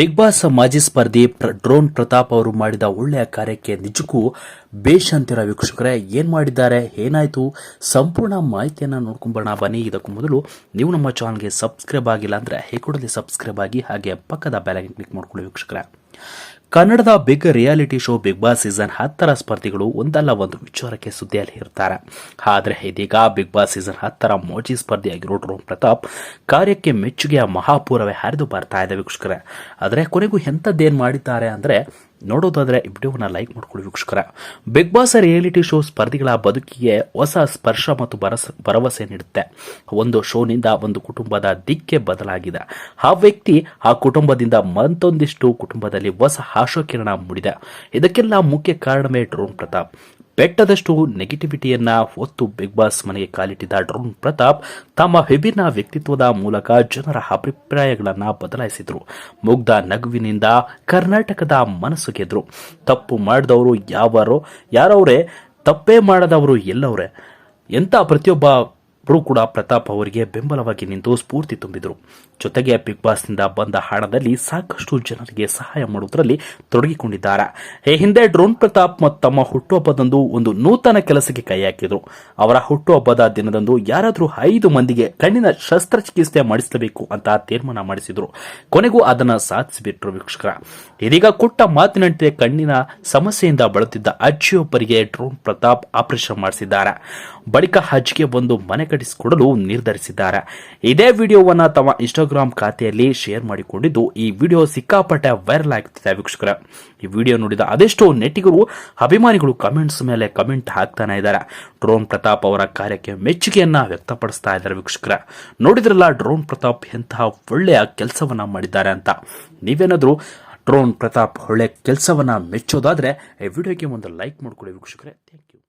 Big boss ಮಾಜಿ ಸ್ಪರ್ಧಿ ಪ್ರ- drone Pratap ಅವರು ಮಾಡಿದ ಒಳ್ಳೆಯ ಕಾರ್ಯಕ್ಕೆ ನಿಜಕ್ಕೂ ಬೇಷ್ ಅಂತಿರೋ ವೀಕ್ಷಕರೇ, ಏನ್ ಮಾಡಿದ್ದಾರೆ, ಏನಾಯ್ತು, ಸಂಪೂರ್ಣ ಮಾಹಿತಿಯನ್ನ ನೋಡ್ಕೊಂಬರೋಣ, ಬನ್ನಿ. ಇದಕ್ಕೂ ಮೊದಲು ನೀವು ನಮ್ಮ ಚಾನಲ್ಗೆ ಸಬ್ಸ್ಕ್ರೈಬ್ ಆಗಿಲ್ಲ ಅಂದ್ರೆ ಹೇಗೂಡಲಿ ಸಬ್ಸ್ಕ್ರೈಬ್ ಆಗಿ ಹಾಗೆ ಪಕ್ಕದ ಬೆಲೈಕನ್ ಕ್ಲಿಕ್ ಮಾಡ್ಕೊಳ್ಳಿ ವೀಕ್ಷಕರೇ. ಕನ್ನಡದ big reality show Bigg Boss season ಹತ್ತರ ಸ್ಪರ್ಧಿಗಳು ಒಂದಲ್ಲ ಒಂದು ವಿಚಾರಕ್ಕೆ ಸುದ್ದಿಯಲ್ಲಿ ಇರ್ತಾರೆ ಆದರೆ ಇದೀಗ ಬಿಗ್ ಬಾಸ್ ಸೀಸನ್ ಹತ್ತರ ಮೋಜಿ ಸ್ಪರ್ಧಿಯಾಗಿರೋ ಪ್ರತಾಪ್ ಕಾರ್ಯಕ್ಕೆ ಮೆಚ್ಚುಗೆಯ ಮಹಾಪೂರವೇ ಹರಿದು ಬರ್ತಾ ಇದೆ ವೀಕ್ಷಕರೇ. ಆದರೆ ಕೊನೆಗೂ ಎಂಥದ್ದೇನು ಮಾಡಿದ್ದಾರೆ ಅಂದರೆ ನೋಡೋದಾದ್ರೆ ಈ ವಿಡಿಯೋವನ್ನ ಲೈಕ್ ಮಾಡ್ಕೊಳ್ಳಿ ವೀಕ್ಷಕರ. ಬಿಗ್ ಬಾಸ್ ರಿಯಾಲಿಟಿ ಶೋ ಸ್ಪರ್ಧಿಗಳ ಬದುಕಿಗೆ ಹೊಸ ಸ್ಪರ್ಶ ಮತ್ತು ಭರಸ ಭರವಸೆ ನೀಡುತ್ತೆ. ಒಂದು ಶೋನಿಂದ ಒಂದು ಕುಟುಂಬದ ದಿಕ್ಕೆ ಬದಲಾಗಿದೆ. ಆ ವ್ಯಕ್ತಿ ಆ ಕುಟುಂಬದಿಂದ ಮತ್ತೊಂದಿಷ್ಟು ಕುಟುಂಬದಲ್ಲಿ ಹೊಸ ಆಶೋಕಿರಣ ಮೂಡಿದೆ. ಇದಕ್ಕೆಲ್ಲ ಮುಖ್ಯ ಕಾರಣವೇ ಡ್ರೋನ್ ಪ್ರತಾಪ್. ಬೆಟ್ಟದಷ್ಟು ನೆಗೆಟಿವಿಟಿಯನ್ನ ಹೊತ್ತು ಬಿಗ್ ಬಾಸ್ ಮನೆಗೆ ಕಾಲಿಟ್ಟಿದ್ದ ಡ್ರೋನ್ ಪ್ರತಾಪ್ ತಮ್ಮ ವಿಭಿನ್ನ ವ್ಯಕ್ತಿತ್ವದ ಮೂಲಕ ಜನರ ಅಭಿಪ್ರಾಯಗಳನ್ನ ಬದಲಾಯಿಸಿದ್ರು. ಮುಗ್ಧ ನಗುವಿನಿಂದ ಕರ್ನಾಟಕದ ಮನಸ್ಸು ಗೆದ್ರು. ತಪ್ಪು ಮಾಡಿದವರು ಯಾವರೋ, ಯಾರವ್ರೆ, ತಪ್ಪೇ ಮಾಡದವರು ಎಲ್ಲವ್ರೆ. ಎಂಥ ಪ್ರತಿಯೊಬ್ಬರು ಕೂಡ ಪ್ರತಾಪ್ ಅವರಿಗೆ ಬೆಂಬಲವಾಗಿ ನಿಂತು ಸ್ಫೂರ್ತಿ ತುಂಬಿದರು. ಜೊತೆಗೆ ಬಿಗ್ ಬಾಸ್ನಿಂದ ಬಂದ ಹಣದಲ್ಲಿ ಸಾಕಷ್ಟು ಜನರಿಗೆ ಸಹಾಯ ಮಾಡುವುದರಲ್ಲಿ ತೊಡಗಿಕೊಂಡಿದ್ದಾರೆ. ಈ ಹಿಂದೆ ಡ್ರೋನ್ ಪ್ರತಾಪ್ ಮತ್ತು ತಮ್ಮ ಹುಟ್ಟುಹಬ್ಬದಂದು ಒಂದು ನೂತನ ಕೆಲಸಕ್ಕೆ ಕೈ ಹಾಕಿದರು. ಅವರ ಹುಟ್ಟುಹಬ್ಬದ ದಿನದಂದು ಯಾರಾದರೂ ಐದು ಮಂದಿಗೆ ಕಣ್ಣಿನ ಶಸ್ತ್ರಚಿಕಿತ್ಸೆ ಮಾಡಿಸಬೇಕು ಅಂತ ತೀರ್ಮಾನ ಮಾಡಿಸಿದ್ರು. ಕೊನೆಗೂ ಅದನ್ನು ಸಾಧಿಸಿಬಿಟ್ರು ವೀಕ್ಷಕರ. ಇದೀಗ ಕೊಟ್ಟ ಮಾತಿನಂತೆ ಕಣ್ಣಿನ ಸಮಸ್ಯೆಯಿಂದ ಬಳಲುತ್ತಿದ್ದ ಅಜ್ಜಿಯೊಬ್ಬರಿಗೆ ಡ್ರೋನ್ ಪ್ರತಾಪ್ ಆಪರೇಷನ್ ಮಾಡಿಸಿದ್ದಾರೆ. ಬಳಿಕ ಹಜ್ಗೆ ಒಂದು ಮನೆ ಕಟ್ಟಿಸಿಕೊಡಲು ನಿರ್ಧರಿಸಿದ್ದಾರೆ. ಇದೇ ವಿಡಿಯೋವನ್ನ ತಮ್ಮ ಇನ್ಸ್ಟಾಗ್ರಾಮ್ ಖಾತೆಯಲ್ಲಿ ಶೇರ್ ಮಾಡಿಕೊಂಡಿದ್ದು, ಈ ವಿಡಿಯೋ ಸಿಕ್ಕಾಪಟ್ಟೆ ವೈರಲ್ ಆಗ್ತಿದೆ ವೀಕ್ಷಕರ. ಈ ವಿಡಿಯೋ ನೋಡಿದ ಅದೆಷ್ಟೋ ನೆಟ್ಟಿಗರು ಅಭಿಮಾನಿಗಳು ಕಮೆಂಟ್ಸ್ ಮೇಲೆ ಕಮೆಂಟ್ ಹಾಕ್ತಾನೆ ಇದ್ದಾರೆ. ಡ್ರೋನ್ ಪ್ರತಾಪ್ ಅವರ ಕಾರ್ಯಕ್ಕೆ ಮೆಚ್ಚುಗೆಯನ್ನ ವ್ಯಕ್ತಪಡಿಸ್ತಾ ಇದ್ದಾರೆ ವೀಕ್ಷಕರ. ನೋಡಿದ್ರಲ್ಲ, ಡ್ರೋನ್ ಪ್ರತಾಪ್ ಎಂತಹ ಒಳ್ಳೆಯ ಕೆಲಸವನ್ನ ಮಾಡಿದ್ದಾರೆ ಅಂತ. ನೀವೇನಾದರೂ ಡ್ರೋನ್ ಪ್ರತಾಪ್ ಒಳ್ಳೆ ಕೆಲಸವನ್ನ ಮೆಚ್ಚೋದಾದ್ರೆ, ಈ ವಿಡಿಯೋಗೆ ಒಂದು ಲೈಕ್ ಮಾಡ್ಕೊಳ್ಳಿ ವೀಕ್ಷಕರೇ. Thank you